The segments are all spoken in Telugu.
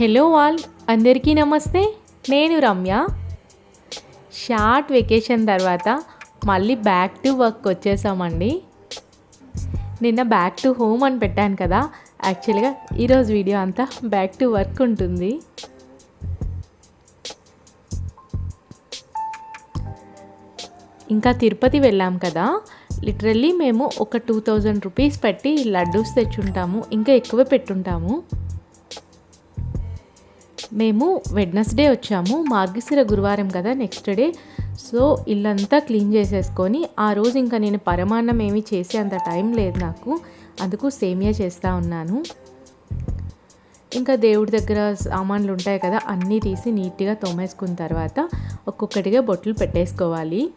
హలో వాల్ అందరికీ నమస్తే. నేను రమ్య. షార్ట్ వెకేషన్ తర్వాత మళ్ళీ బ్యాక్ టు వర్క్ వచ్చేసామండి. నిన్న బ్యాక్ టు హోమ్ అని పెట్టాను కదా. యాక్చువల్గా ఈరోజు వీడియో అంతా బ్యాక్ టు వర్క్ ఉంటుంది. ఇంకా తిరుపతి వెళ్ళాం కదా. లిటరల్లీ మేము ఒక టూ థౌజండ్ రూపీస్ పెట్టి లడ్డూస్ తెచ్చుంటాము. ఇంకా ఎక్కువ పెట్టుంటాము. మేము వెడ్నెస్డే వచ్చాము. మార్గశిర గురువారం కదా నెక్స్ట్ డే సో ఇల్లంతా క్లీన్ చేసేసుకొని ఆ రోజు ఇంకా నేను పరమాన్నం ఏమి చేసే అంత టైం లేదు నాకు. అందుకు సేమియా చేస్తూ ఉన్నాను. ఇంకా దేవుడి దగ్గర సామాన్లు ఉంటాయి కదా అన్నీ తీసి నీట్గా తోమేసుకున్న తర్వాత ఒక్కొక్కటిగా బొట్లు పెట్టేసుకోవాలి.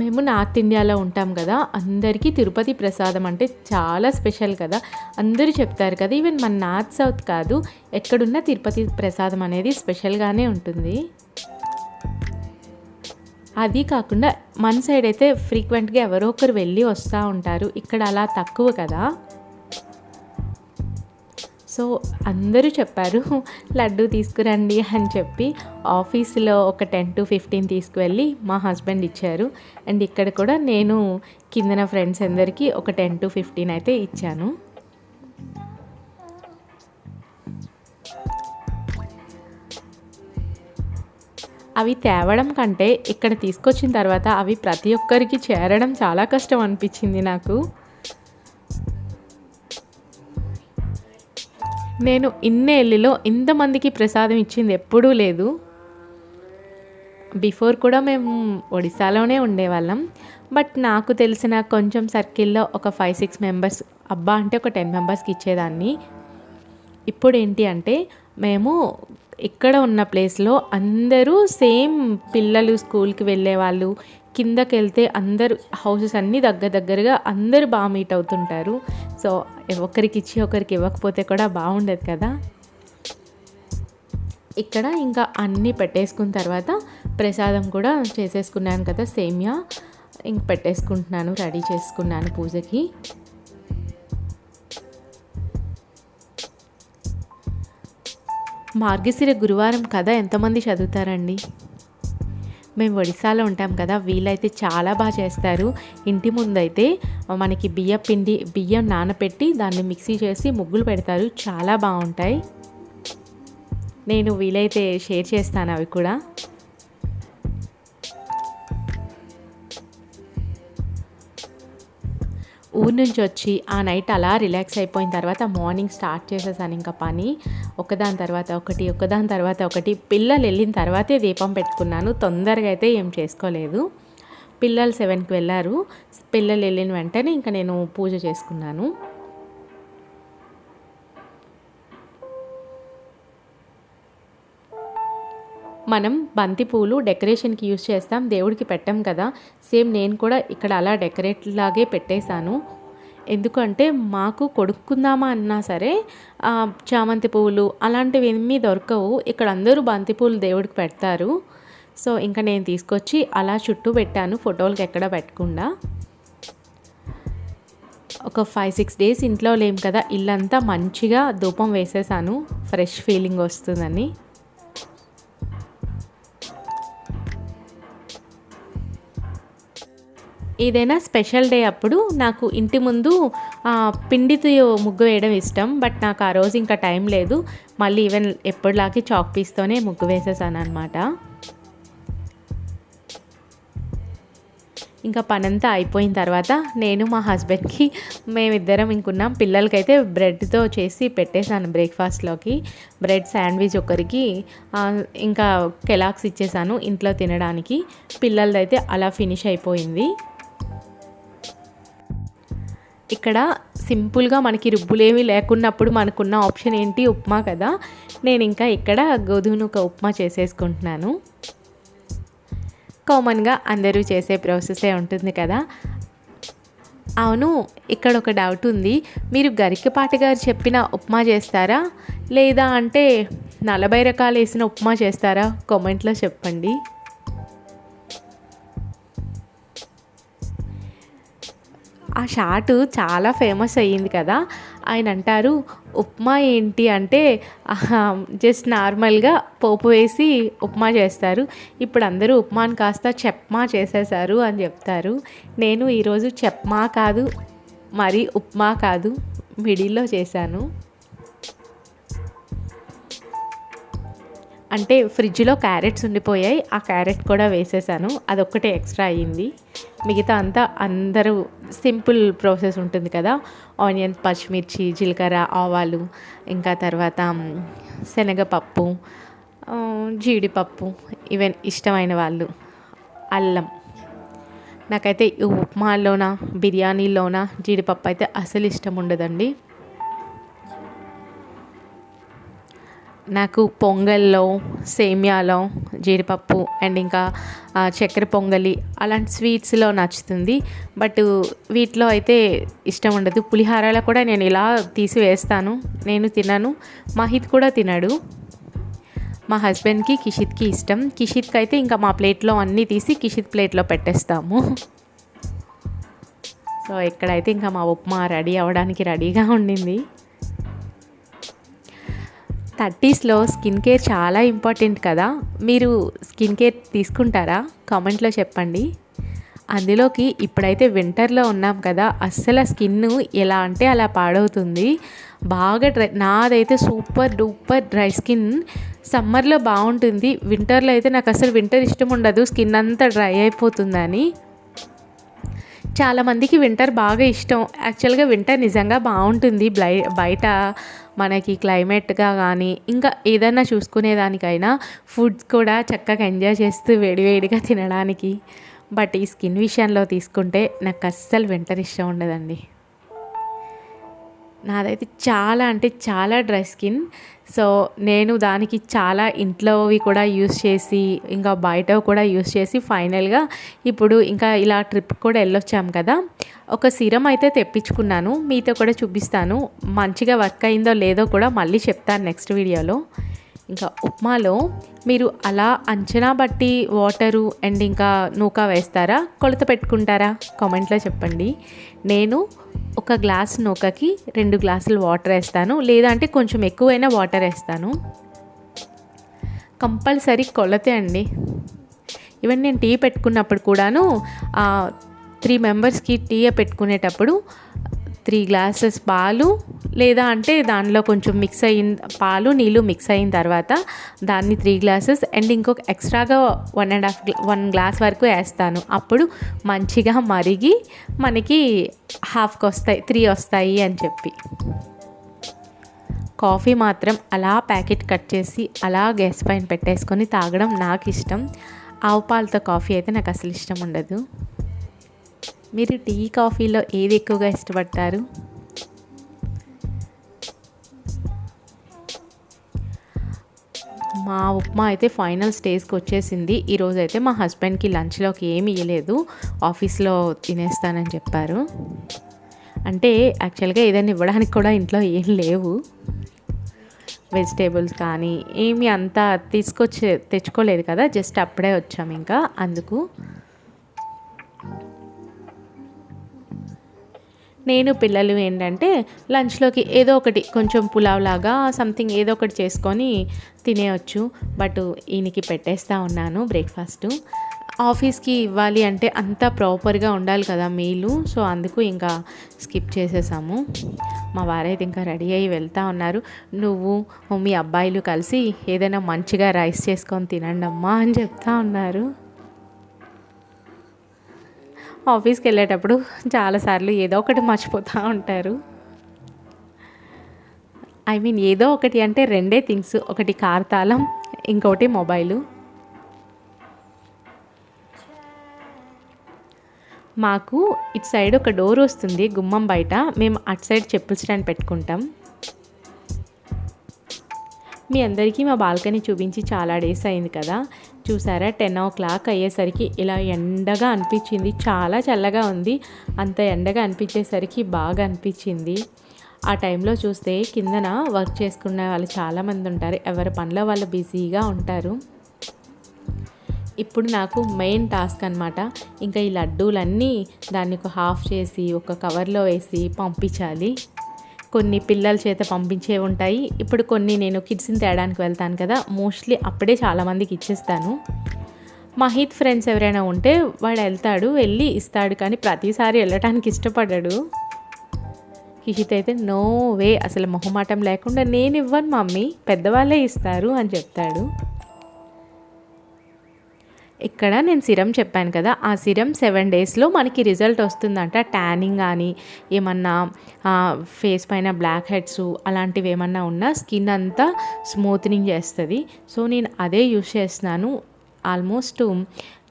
మేము నార్త్ ఇండియాలో ఉంటాం కదా అందరికీ తిరుపతి ప్రసాదం అంటే చాలా స్పెషల్ కదా. అందరూ చెప్తారు కదా ఈవెన్ మన నార్త్ సౌత్ కాదు ఎక్కడున్నా తిరుపతి ప్రసాదం అనేది స్పెషల్గానే ఉంటుంది. అది కాకుండా మన సైడ్ అయితే ఫ్రీక్వెంట్గా ఎవరో ఒకరు వెళ్ళి వస్తూ ఉంటారు. ఇక్కడ అలా తక్కువ కదా. సో అందరూ చెప్పారు లడ్డు తీసుకురండి అని చెప్పి ఆఫీస్లో ఒక టెన్ టు ఫిఫ్టీన్ తీసుకువెళ్ళి మా హస్బెండ్ ఇచ్చారు. అండ్ ఇక్కడ కూడా నేను కిందన ఫ్రెండ్స్ అందరికీ ఒక టెన్ టు ఫిఫ్టీన్ అయితే ఇచ్చాను. అవి తేవడం కంటే ఇక్కడ తీసుకొచ్చిన తర్వాత అవి ప్రతి ఒక్కరికి చేరడం చాలా కష్టం అనిపించింది నాకు. నేను ఇన్నేళ్ళలో ఇంతమందికి ప్రసాదం ఇచ్చింది ఎప్పుడూ లేదు. బిఫోర్ కూడా మేము ఒడిశాలోనే ఉండేవాళ్ళం. బట్ నాకు తెలిసిన కొంచెం సర్కిల్లో ఒక ఫైవ్ సిక్స్ మెంబర్స్ అబ్బా అంటే ఒక టెన్ మెంబర్స్కి ఇచ్చేదాన్ని. ఇప్పుడు ఏంటి అంటే మేము ఇక్కడ ఉన్న ప్లేస్లో అందరూ సేమ్ పిల్లలు స్కూల్కి వెళ్ళే వాళ్ళు కిందకి వెళ్తే అందరు హౌసెస్ అన్నీ దగ్గర దగ్గరగా అందరూ బాగా మీట్ అవుతుంటారు. సో ఒకరికి ఇచ్చి ఒకరికి ఇవ్వకపోతే కూడా బాగుండదు కదా. ఇక్కడ ఇంకా అన్నీ పెట్టేసుకున్న తర్వాత ప్రసాదం కూడా చేసేసుకున్నాను కదా సేమియా. ఇంక పెట్టేసుకుంటున్నాను రెడీ చేసుకున్నాను పూజకి. మార్గశిర గురువారం కథ ఎంతమంది చదువుతారండి? మేము ఒడిశాలో ఉంటాం కదా వీళ్ళైతే చాలా బాగా చేస్తారు. ఇంటి ముందైతే మనకి బియ్యం పిండి బియ్యం నానపెట్టి దాన్ని మిక్సీ చేసి ముగ్గులు పెడతారు. చాలా బాగుంటాయి. నేను వీలైతే షేర్ చేస్తాను అవి కూడా. ఊరి నుంచి వచ్చి ఆ నైట్ అలా రిలాక్స్ అయిపోయిన తర్వాత మార్నింగ్ స్టార్ట్ చేసేసాను ఇంకా పని. ఒకదాని తర్వాత ఒకటి ఒకదాని తర్వాత ఒకటి. పిల్లలు వెళ్ళిన తర్వాతే దీపం పెట్టుకున్నాను. తొందరగా అయితే ఏం చేసుకోలేదు. పిల్లలు సెవెన్కి వెళ్ళారు. పిల్లలు వెళ్ళిన వెంటనే ఇంకా నేను పూజ చేసుకున్నాను. మనం బంతిపూలు డెకరేషన్కి యూజ్ చేస్తాం దేవుడికి పెట్టాం కదా. సేమ్ నేను కూడా ఇక్కడ అలా డెకరేట్ లాగే పెట్టేశాను. ఎందుకంటే మాకు కొడుక్కుందామా అన్నా సరే చామంతి పువ్వులు అలాంటివి ఏమీ దొరకవు. ఇక్కడ అందరూ బంతిపూలు దేవుడికి పెడతారు. సో ఇంకా నేను తీసుకొచ్చి అలా చుట్టూ పెట్టాను ఫోటోలకి ఎక్కడ పెట్టకుండా. ఒక ఫైవ్ సిక్స్ డేస్ ఇంట్లో లేం కదా ఇల్లంతా మంచిగా ధూపం వేసేసాను. ఫ్రెష్ ఫీలింగ్ వస్తుందని. ఏదైనా స్పెషల్ డే అప్పుడు నాకు ఇంటి ముందు పిండితో ముగ్గు వేయడం ఇష్టం. బట్ నాకు ఆ రోజు ఇంకా టైం లేదు. మళ్ళీ ఈవెన్ ఎప్పటిలాగే చాక్ పీస్తోనే ముగ్గు వేసేసాను అనమాట ఇంకా పనంతా అయిపోయిన తర్వాత నేను మా హస్బెండ్కి మేమిద్దరం ఇంకున్నాం. పిల్లలకైతే బ్రెడ్తో చేసి పెట్టేశాను బ్రేక్ఫాస్ట్లోకి. బ్రెడ్ శాండ్విచ్ ఒకరికి ఇంకా కెలాక్స్ ఇచ్చేసాను ఇంట్లో తినడానికి. పిల్లలదైతే అలా ఫినిష్ అయిపోయింది. ఇక్కడ సింపుల్గా మనకి రుబ్బులేమీ లేకున్నప్పుడు మనకున్న ఆప్షన్ ఏంటి? ఉప్మా కదా. నేను ఇంకా ఇక్కడ గోధుమ ఒక ఉప్మా చేసేసుకుంటున్నాను. కామన్గా అందరూ చేసే ప్రాసెసే ఉంటుంది కదా. అవును ఇక్కడ ఒక డౌట్ ఉంది. మీరు గరికపాటి గారు చెప్పిన ఉప్మా చేస్తారా? లేదా అంటే నలభై రకాలు వేసిన ఉప్మా చేస్తారా? కామెంట్లో చెప్పండి. ఆ షాటు చాలా ఫేమస్ అయ్యింది కదా. ఆయన అంటారు ఉప్మా ఏంటి? అంటే జస్ట్ నార్మల్గా పోపు వేసి ఉప్మా చేస్తారు. ఇప్పుడు అందరూ ఉప్మాని కాస్త చెప్మా చేసేసారు అని చెప్తారు. నేను ఈరోజు చెప్మా కాదు మరి ఉప్మా కాదు మిడిల్లో చేశాను. అంటే ఫ్రిడ్జ్లో క్యారెట్స్ ఉండిపోయాయి ఆ క్యారెట్ కూడా వేసేసాను అదొక్కటే ఎక్స్ట్రా అయ్యింది. మిగతా అంతా అందరూ సింపుల్ ప్రాసెస్ ఉంటుంది కదా. ఆనియన్ పచ్చిమిర్చి జీలకర్ర ఆవాలు ఇంకా తర్వాత శనగపప్పు జీడిపప్పు ఈవెన్ ఇష్టమైన వాళ్ళు అల్లం. నాకైతే ఉప్మాలోన బిర్యానీలోన జీడిపప్పు అయితే అసలు ఇష్టం ఉండదండి. నాకు పొంగల్లో సేమియాలో జీడిపప్పు అండ్ ఇంకా చక్కెర పొంగలి అలాంటి స్వీట్స్లో నచ్చుతుంది. బట్ వీటిలో అయితే ఇష్టం ఉండదు. పులిహారాలో కూడా నేను ఇలా తీసి వేస్తాను. నేను తినను. మహిత్ కూడా తినడు. మా హస్బెండ్కి కిషిత్కి ఇష్టం. కిషిత్కి అయితే ఇంకా మా ప్లేట్లో అన్నీ తీసి కిషిత్ ప్లేట్లో పెట్టేస్తాము. సో ఇక్కడైతే ఇంకా మా ఉప్మా రెడీ అవ్వడానికి రెడీగా ఉండింది. థర్టీస్లో స్కిన్ కేర్ చాలా ఇంపార్టెంట్ కదా? మీరు స్కిన్ కేర్ తీసుకుంటారా? కామెంట్లో చెప్పండి. అందులోకి ఇప్పుడైతే వింటర్లో ఉన్నాం కదా అస్సలు స్కిన్ ఎలా అంటే అలా పాడవుతుంది. బాగా డ్రై నాదైతే సూపర్ డూపర్ డ్రై స్కిన్. సమ్మర్లో బాగుంటుంది. వింటర్లో అయితే నాకు అసలు వింటర్ ఇష్టం ఉండదు. స్కిన్ అంతా డ్రై అయిపోతుందని. చాలామందికి వింటర్ బాగా ఇష్టం. యాక్చువల్గా వింటర్ నిజంగా బాగుంటుంది. బ్లై బయట మనకి క్లైమేట్గా కానీ ఇంకా ఏదైనా చూసుకునేదానికైనా ఫుడ్స్ కూడా చక్కగా ఎంజాయ్ చేస్తూ వేడివేడిగా తినడానికి. బట్ ఈ స్కిన్ విషయంలో తీసుకుంటే నాకు అస్సలు వింటర్ ఇష్టం ఉండదండి. నాదైతే చాలా అంటే చాలా డ్రై స్కిన్. సో నేను దానికి చాలా ఇంట్లోవి కూడా యూస్ చేసి ఇంకా బయట కూడా యూస్ చేసి ఫైనల్గా ఇప్పుడు ఇంకా ఇలా ట్రిప్ కూడా వెళ్ళొచ్చాం కదా. ఒక సిరం అయితే తెప్పించుకున్నాను. మీతో కూడా చూపిస్తాను. మంచిగా వర్క్ అయిందో లేదో కూడా మళ్ళీ చెప్తాను నెక్స్ట్ వీడియోలో. ఇంకా ఉప్మాలో మీరు అలా అంచనా బట్టి వాటరు అండ్ ఇంకా నూక వేస్తారా? కొలత పెట్టుకుంటారా? కామెంట్లో చెప్పండి. నేను ఒక గ్లాస్ నూకకి రెండు గ్లాసులు వాటర్ వేస్తాను. లేదంటే కొంచెం ఎక్కువైనా వాటర్ వేస్తాను. కంపల్సరీ కొలతే అండి. ఈవెన్ నేను టీ పెట్టుకున్నప్పుడు కూడాను త్రీ మెంబర్స్కి టీ పెట్టుకునేటప్పుడు త్రీ గ్లాసెస్ పాలు లేదా అంటే దానిలో కొంచెం మిక్స్ అయిన పాలు నీళ్ళు మిక్స్ అయిన తర్వాత దాన్ని త్రీ గ్లాసెస్ అండ్ ఇంకొక ఎక్స్ట్రాగా one and half one glass వరకు వేస్తాను. అప్పుడు మంచిగా మరిగి మనకి హాఫ్కి వస్తాయి త్రీ వస్తాయి అని చెప్పి. కాఫీ మాత్రం అలా ప్యాకెట్ కట్ చేసి అలా గ్యాస్ పైన పెట్టేసుకొని తాగడం నాకు ఇష్టం. ఆవు పాలతో కాఫీ అయితే నాకు అసలు ఇష్టం ఉండదు. మీరు టీ కాఫీలో ఏది ఎక్కువగా ఇష్టపడతారు? మా ఉప్మా అయితే ఫైనల్ స్టేజ్కి వచ్చేసింది. ఈరోజు అయితే మా హస్బెండ్కి లంచ్లోకి ఏమి ఇవ్వలేదు ఆఫీస్లో తినేస్తానని చెప్పారు. అంటే యాక్చువల్గా ఏదైనా ఇవ్వడానికి కూడా ఇంట్లో ఏం లేవు. వెజిటేబుల్స్ కానీ ఏమి అంతా తీసుకొచ్చే తెచ్చుకోలేదు కదా. జస్ట్ అప్పుడే వచ్చాము ఇంకా. అందుకు నేను పిల్లలు ఏంటంటే లంచ్లోకి ఏదో ఒకటి కొంచెం పులావ్ లాగా సంథింగ్ ఏదో ఒకటి చేసుకొని తినేయచ్చు. బట్ ఈయనకి పెట్టేస్తూ ఉన్నాను బ్రేక్ఫాస్ట్ ఆఫీస్కి ఇవ్వాలి అంటే అంత ప్రాపర్గా ఉండాలి కదా మీలు. సో అందుకు ఇంకా స్కిప్ చేసేసాము. మా వారైతే ఇంకా రెడీ అయ్యి వెళ్తూ ఉన్నారు. నువ్వు మీ అబ్బాయిలు కలిసి ఏదైనా మంచిగా రైస్ చేసుకొని తినండి అమ్మా అని చెప్తా ఉన్నారు. ఆఫీస్కి వెళ్ళేటప్పుడు చాలాసార్లు ఏదో ఒకటి మర్చిపోతూ ఉంటారు. ఐ మీన్ ఏదో ఒకటి అంటే రెండే థింగ్స్ ఒకటి కార్ తాళం ఇంకొకటి మొబైలు. మాకు ఇటు సైడ్ ఒక డోర్ వస్తుంది గుమ్మం బయట. మేము అటు సైడ్ చెప్పుల స్టాండ్ పెట్టుకుంటాం. మీ అందరికీ మా బాల్కనీ చూపించి చాలా డేస్ అయింది కదా. చూసారా? టెన్ ఓ క్లాక్ అయ్యేసరికి ఇలా ఎండగా అనిపించింది. చాలా చల్లగా ఉంది. అంత ఎండగా అనిపించేసరికి బాగా అనిపించింది. ఆ టైంలో చూస్తే కిందన వర్క్ చేసుకునే వాళ్ళు చాలామంది ఉంటారు. ఎవరి పనిలో వాళ్ళు బిజీగా ఉంటారు. ఇప్పుడు నాకు మెయిన్ టాస్క్ అనమాట ఇంకా ఈ లడ్డూలన్నీ దాన్ని ఒక హాఫ్ చేసి ఒక కవర్లో వేసి పంపించాలి. కొన్ని పిల్లల చేత పంపించే ఉంటాయి. ఇప్పుడు కొన్ని నేను కిడ్స్ని తేడానికి వెళ్తాను కదా మోస్ట్లీ అప్పుడే చాలామందికి ఇచ్చేస్తాను. మహిత్ ఫ్రెండ్స్ ఎవరైనా ఉంటే వాడు వెళ్తాడు వెళ్ళి ఇస్తాడు కానీ ప్రతిసారి వెళ్ళటానికి ఇష్టపడ్డాడు కిషిత్ అయితే నో వే అసలు మొహమాటం లేకుండా నేను ఇవ్వను మమ్మీ పెద్దవాళ్ళే ఇస్తారు అని చెప్తాడు. ఇక్కడ నేను సిరం చెప్పాను కదా ఆ సిరం సెవెన్ డేస్లో మనకి రిజల్ట్ వస్తుందంట. ట్యానింగ్ కానీ ఏమన్నా ఫేస్ పైన బ్లాక్ హెడ్స్ అలాంటివి ఏమన్నా ఉన్నా స్కిన్ అంతా స్మూత్నింగ్ చేస్తుంది. సో నేను అదే యూస్ చేస్తున్నాను. ఆల్మోస్ట్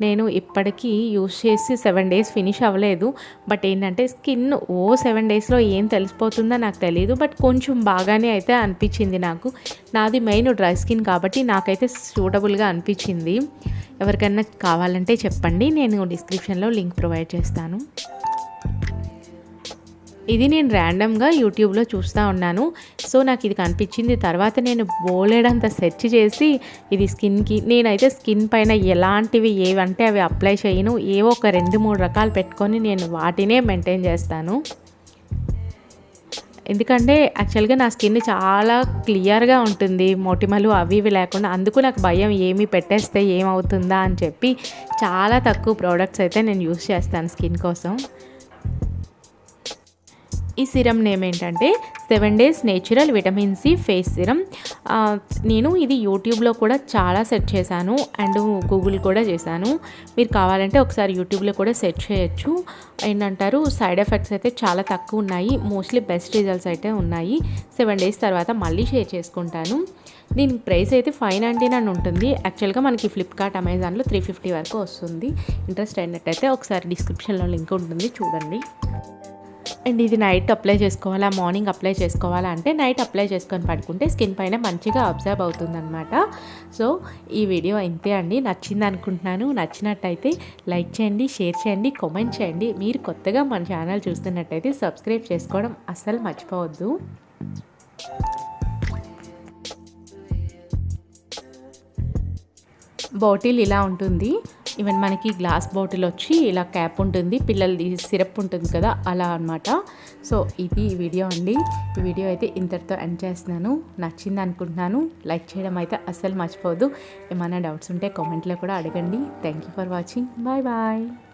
నేను ఇప్పటికీ యూస్ చేసి సెవెన్ డేస్ ఫినిష్ అవ్వలేదు. బట్ ఏంటంటే స్కిన్ ఓ సెవెన్ డేస్లో ఏం తెలిసిపోతుందో నాకు తెలియదు బట్ కొంచెం బాగానే అయితే అనిపించింది నాకు. నాది మెయిన్ డ్రై స్కిన్ కాబట్టి నాకైతే సూటబుల్గా అనిపించింది. ఎవరికైనా కావాలంటే చెప్పండి నేను డిస్క్రిప్షన్లో లింక్ ప్రొవైడ్ చేస్తాను. ఇది నేను ర్యాండమ్గా యూట్యూబ్లో చూస్తూ ఉన్నాను. సో నాకు ఇది కనిపించింది తర్వాత నేను బోలేడంత సెర్చ్ చేసి ఇది స్కిన్కి నేనైతే స్కిన్ పైన ఎలాంటివి ఏవంటే అవి అప్లై చేయను. ఏవో ఒక రెండు మూడు రకాలు పెట్టుకొని నేను వాటినే మెయింటైన్ చేస్తాను. ఎందుకంటే యాక్చువల్గా నా స్కిన్ చాలా క్లియర్గా ఉంటుంది. మొటిమలు అవి ఇవి లేకుండా అందుకు నాకు భయం ఏమి పెట్టేస్తే ఏమవుతుందా అని చెప్పి చాలా తక్కువ ప్రోడక్ట్స్ అయితే నేను యూస్ చేస్తాను స్కిన్ కోసం. ఈ సిరం నేమ్ ఏంటంటే seven days natural vitamin C face serum నేను ఇది యూట్యూబ్లో కూడా చాలా సెర్చ్ చేశాను అండ్ గూగుల్ కూడా చేశాను. మీరు కావాలంటే ఒకసారి యూట్యూబ్లో కూడా సెర్చ్ చేయొచ్చు. ఏంటంటారు సైడ్ ఎఫెక్ట్స్ అయితే చాలా తక్కువ ఉన్నాయి. మోస్ట్లీ బెస్ట్ రిజల్ట్స్ అయితే ఉన్నాయి. సెవెన్ డేస్ తర్వాత మళ్ళీ షేర్ చేసుకుంటాను. దీని ప్రైస్ అయితే ఫైవ్ నైంటీ నైన్ ఉంటుంది. యాక్చువల్గా మనకి ఫ్లిప్కార్ట్ అమెజాన్లో త్రీ ఫిఫ్టీ వరకు వస్తుంది. ఇంట్రెస్ట్ అయినట్టయితే ఒకసారి డిస్క్రిప్షన్లో లింక్ ఉంటుంది చూడండి. అండ్ ఇది నైట్ అప్లై చేసుకోవాలా? మార్నింగ్ అప్లై చేసుకోవాలా? అంటే నైట్ అప్లై చేసుకొని పడుకుంటే స్కిన్ పైన మంచిగా అబ్జర్వ్ అవుతుందన్నమాట. సో ఈ వీడియో ఇంతే అండి. నచ్చింది అనుకుంటున్నాను. నచ్చినట్టయితే లైక్ చేయండి షేర్ చేయండి కామెంట్ చేయండి. మీరు కొత్తగా మన ఛానల్ చూస్తున్నట్టయితే సబ్స్క్రైబ్ చేసుకోవడం అస్సలు మర్చిపోవద్దు. బాటిల్ ఇలా ఉంటుంది. ఈవెన్ మనకి గ్లాస్ బాటిల్ వచ్చి ఇలా క్యాప్ ఉంటుంది పిల్లలది సిరప్ ఉంటుంది కదా అలా అనమాట సో ఇది వీడియో అండి. ఈ వీడియో అయితే ఇంతటితో ఎండ్ చేస్తున్నాను. నచ్చింది అనుకుంటున్నాను. లైక్ చేయడం అయితే అస్సలు మర్చిపోవద్దు. ఏమైనా డౌట్స్ ఉంటే కామెంట్లో కూడా అడగండి. Thank you for watching bye bye